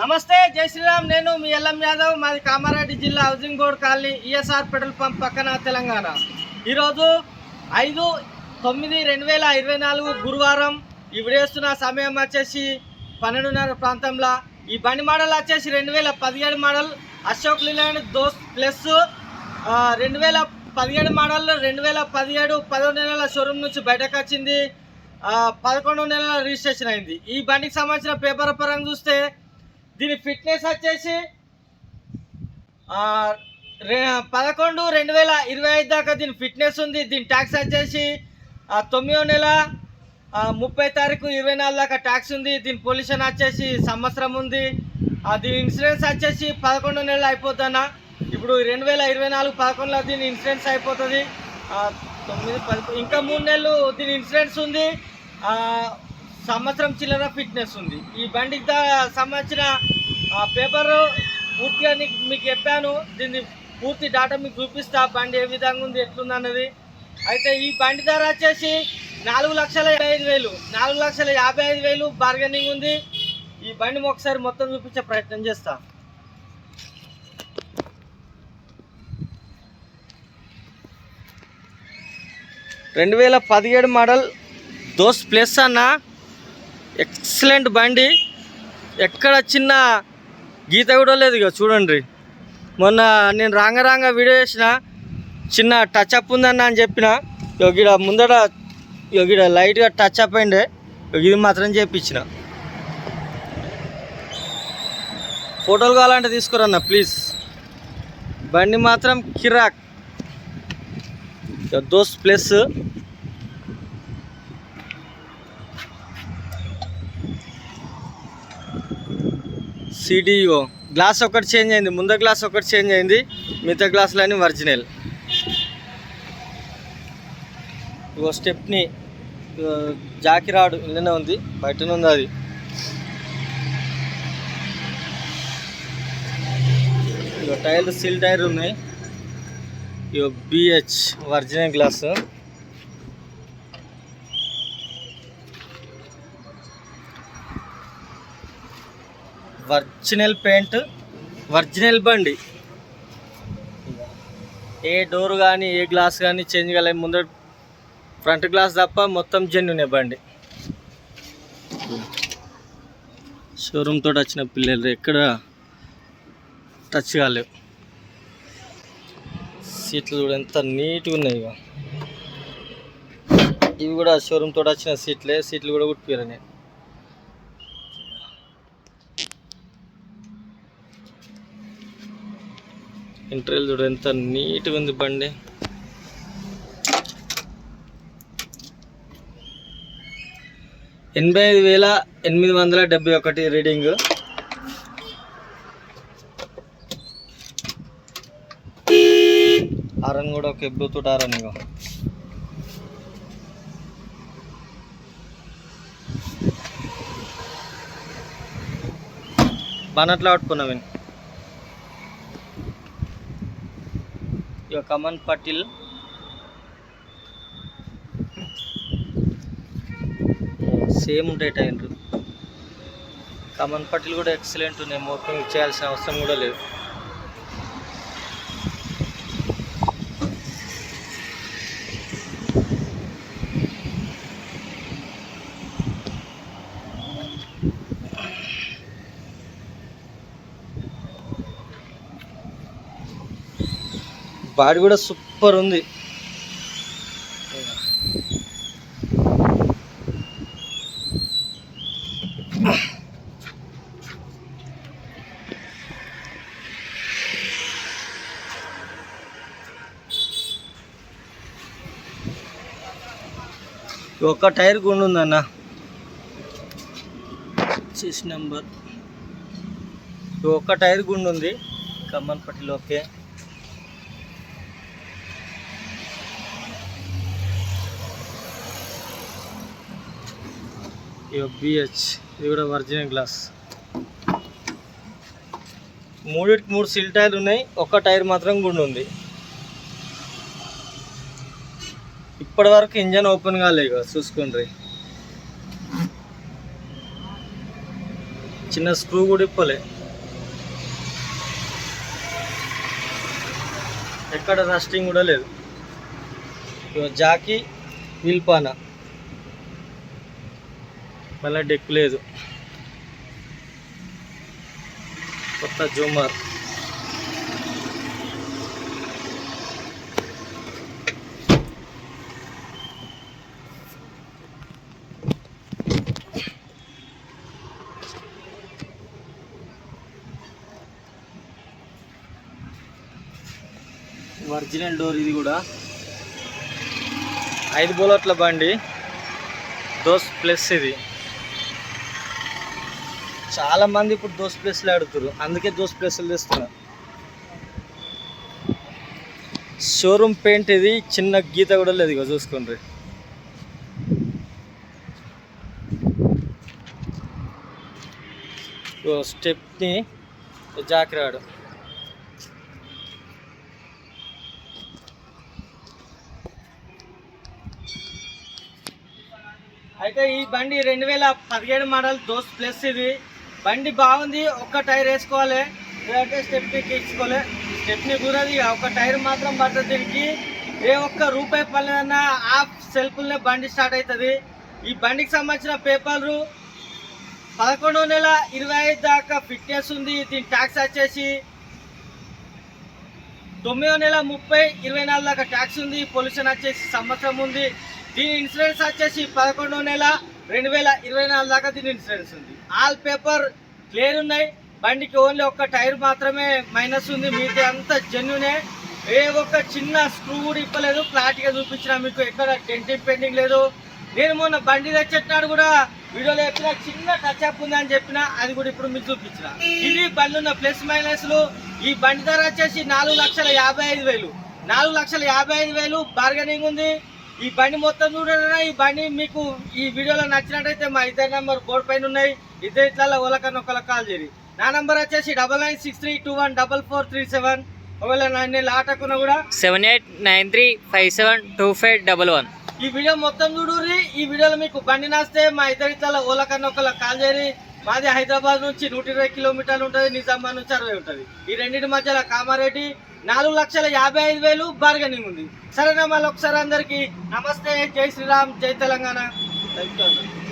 నమస్తే జై శ్రీరామ్. నేను మీ ఎల్ఎం యాదవ్. మాది కామారెడ్డి జిల్లా housing board colony ESR petrol pump పక్కన తెలంగాణ. ఈరోజు ఐదు తొమ్మిది రెండు వేల ఇరవై నాలుగు గురువారం ఈ విడేస్తున్న సమయం వచ్చేసి పన్నెండున్నర ప్రాంతంలో. ఈ బండి మోడల్ వచ్చేసి రెండు వేల పదిహేడు model. Ashok Leyland Dost plus రెండు వేల పదిహేడు మోడల్ రెండు వేల పదిహేడు పదో నెలల షోరూమ్ నుంచి బయటకు వచ్చింది. పదకొండు నెలల రిజిస్ట్రేషన్ అయింది. ఈ బండికి సంబంధించిన పేపర్ పరంగా చూస్తే దీని ఫిట్నెస్ వచ్చేసి రె- పదకొండు రెండు వేల ఇరవై ఐదు దాకా దీని ఫిట్నెస్ ఉంది. దీని ట్యాక్స్ వచ్చేసి తొమ్మిదో నెల ముప్పై తారీఖు ఇరవై నాలుగు దాకా ట్యాక్స్ ఉంది. దీని పొల్యూషన్ వచ్చేసి సంవత్సరం ఉంది. దీని ఇన్సూరెన్స్ వచ్చేసి పదకొండు నెలలు అయిపోద్దన్న. ఇప్పుడు రెండు వేల ఇరవై నాలుగు పదకొండులో దీని ఇన్సూరెన్స్ అయిపోతుంది. తొమ్మిది పది ఇంకా మూడు నెలలు దీని ఇన్సూరెన్స్ ఉంది. సంవత్సరం చిల్లర ఫిట్నెస్ ఉంది. ఈ బండికి దా- సంబంధించిన ఆ, పూర్తిగా మీకు చెప్పాను. దీన్ని పూర్తి డాటా మీకు చూపిస్తా. బండి ఏ విధంగా ఉంది ఎట్లుంది అన్నది అయితే ఈ బండి ధర వచ్చేసి నాలుగు లక్షల ఐదు వేలు. నాలుగు లక్షల యాభై ఐదు వేలు బార్గెనింగ్ ఉంది. ఈ బండి ఒకసారి మొత్తం చూపించే ప్రయత్నం చేస్తా. రెండు వేల పదిహేడు మోడల్ దోస్ ప్లస్ అన్న. ఎక్సలెంట్ బండి. ఎక్కడ చిన్న గీత కూడా లేదు ఇక చూడండి. మొన్న నేను రాంగ రాంగ వీడియో చేసిన చిన్న టచ్ అప్ ఉందన్న అని చెప్పిన. యోగిడ ముందర యోగిడ లైట్గా టచ్ అప్ అయిండే ఇది మాత్రం చేయించిన ఫోటోలు కావాలంటే తీసుకురన్న ప్లీజ్ బండి మాత్రం కిరాక్. ఇక దోస్ ప్లస్. సిడిఓ గ్లాస్ ఒకటి చేంజ్ అయింది. ముందర గ్లాస్ ఒకటి చేంజ్ అయింది. మిగతా గ్లాసులన్నీ ఒరిజినల్. ఓ స్టెప్ని ఇగో జాకి రాడు ఇళ్ళనే ఉంది. బయటనే ఉంది అది. ఇగో టైర్లు సిల్ టైర్ ఉన్నాయి. ఇక BH original glass. Original paint original బండి. ఏ డోర్ కానీ ఏ గ్లాస్ కానీ చేంజ్ కాలే ముందర ఫ్రంట్ గ్లాస్ తప్ప మొత్తం జెన్యున్ బండి. షోరూమ్ తోటి వచ్చిన పిల్లలు ఎక్కడ టచ్ కాలేవు. సీట్లు కూడా ఎంత నీట్గా ఉన్నాయి ఇక ఇవి కూడా షోరూమ్ తోటి వచ్చిన సీట్లే సీట్లు కూడా కుట్టిపోయారు నేను ఇంటర్వ్యూలు చూడు ఎంత నీట్గా ఉంది బండి. ఎనభై ఐదు వేల ఎనిమిది వందల డెబ్బై ఒకటి రీడింగ్. ఆరన్ కూడా ఒక బ్లూటూత్ ఆరన్ ఇగో. బానట్లో ఆడుకున్నావు నేను ఇక కమన్ పటిల్ సేమ్ ఉంటాయి టైర్లు కమన్ పటిల్ కూడా ఎక్సలెంట్ ఉన్నాయి మోపింగ్ చేయాల్సిన అవసరం కూడా లేదు. బాడీ కూడా సూపర్ ఉంది. ఒక్క టైర్ గుండు ఉందన్న. సిక్స్ నెంబర్ ఒక్క టైర్ గుండు ఉంది. కమ్మన్ పట్టిలో ఓకే బిహెచ్ ఇది కూడా ఒరిజినల్ గ్లాస్ మూడింటికి మూడు సిల్ టైర్లు ఉన్నాయి. ఒక్క టైర్ మాత్రం గుండు ఉంది. ఇప్పటి వరకు ఇంజన్ ఓపెన్ కాలేదు చూసుకోండి చిన్న స్క్రూ కూడా ఇప్పలే. ఎక్కడ రస్టింగ్ కూడా లేదు. ఇగో జాకీ విల్పాన. మళ్ళీ డెక్ లేదు. కొత్త జూమర్. ఒరిజినల్ డోర్ ఇది కూడా. ఐదు బోలట్ల బండి. దోస్ ప్లస్ ఇది. చాలా మంది ఇప్పుడు దోస్ ప్లస్లు ఆడుతారు అందుకే దోస్ ప్లేస్లు తెస్తున్నారు. షోరూమ్ పెయింట్ ఇది చిన్న గీత కూడా లేదు ఇక చూసుకోండి. స్టెప్ని జాకిరాడు అయితే ఈ బండి రెండు వేల పదిహేడు మోడల్ దోస్ ప్లస్ ఇది. బండి బాగుంది ఒక్క టైర్ వేసుకోవాలి. లేదంటే స్టెప్ని తీసుకోవాలి స్టెప్ని గురది ఒక టైర్ మాత్రం పడుతుంది దీనికి. ఏ ఒక్క రూపాయి పర్లేదన్నా ఆ సెల్ఫుల్నే బండి స్టార్ట్ అవుతుంది ఈ బండికి సంబంధించిన పేపర్లు పదకొండో నెల ఇరవై ఐదు దాకా ఫిట్నెస్ ఉంది. దీని ట్యాక్స్ వచ్చేసి తొమ్మిదో నెల ముప్పై ఇరవై నాలుగు దాకా ట్యాక్స్ ఉంది. పొల్యూషన్ వచ్చేసి సంవత్సరం ఉంది. దీని ఇన్సూరెన్స్ వచ్చేసి పదకొండో నెల రెండు వేల ఇరవై నాలుగు దాకా దీని ఇన్సూరెన్స్ ఉంది. ఆల్ పేపర్ క్లియర్ ఉన్నాయి. బండికి ఓన్లీ ఒక్క టైర్ మాత్రమే మైనస్ ఉంది. మీది అంతా జెన్యునే. ఏ ఒక్క చిన్న స్క్రూ కూడా ఇప్పలేదు. ఫ్లాట్గా చూపించిన మీకు ఎక్కడ డెంటింగ్ పెండింగ్ లేదు. నేను మొన్న బండి తెచ్చేటప్పుడు కూడా వీడియోలో చెప్పిన చిన్న టచ్ అప్ ఉంది అని చెప్పిన అది కూడా ఇప్పుడు మీకు చూపించిన. ఇది బండి ఉన్న ప్లస్ మైనస్లు ఈ బండి ధర వచ్చేసి నాలుగు లక్షల యాభై ఐదు వేలు. నాలుగు లక్షల యాభై ఐదు వేలు బార్గెనింగ్ ఉంది. ఈ బండి మొత్తం చూడండి ఈ బండి మీకు ఈ వీడియోలో నచ్చినట్టయితే మా ఇద్దరు నెంబర్ బోర్డు పైన ఉన్నాయి. ఇద్దరు ఇట్లా ఒకరికన్నా ఒకరికి కాల్ చేయండి. నా నెంబర్ వచ్చేసి double nine six three two one double four three seven. ఒకవేళ నన్ను ఆటకున్నా కూడా seven eight nine three five seven two five double one. ఈ వీడియో మొత్తం చూడుర్రి. ఈ వీడియోలో మీకు బండి నాస్తే మా ఇద్దరి ఇట్లా ఓలకన్నా ఒకళ్ళ కాల్ చేయరి మాది హైదరాబాద్ నుంచి నూట ఇరవై కిలోమీటర్లు ఉంటుంది నిజామాబాద్ నుంచి అరవై ఉంటుంది. ఈ రెండింటి మధ్యలో కామారెడ్డి నాలుగు లక్షల యాభై ఐదు వేలు బార్గెనింగ్ ఉంది. సరేనా మళ్ళీ ఒకసారి అందరికీ నమస్తే జై శ్రీరామ్ జై తెలంగాణ. థ్యాంక్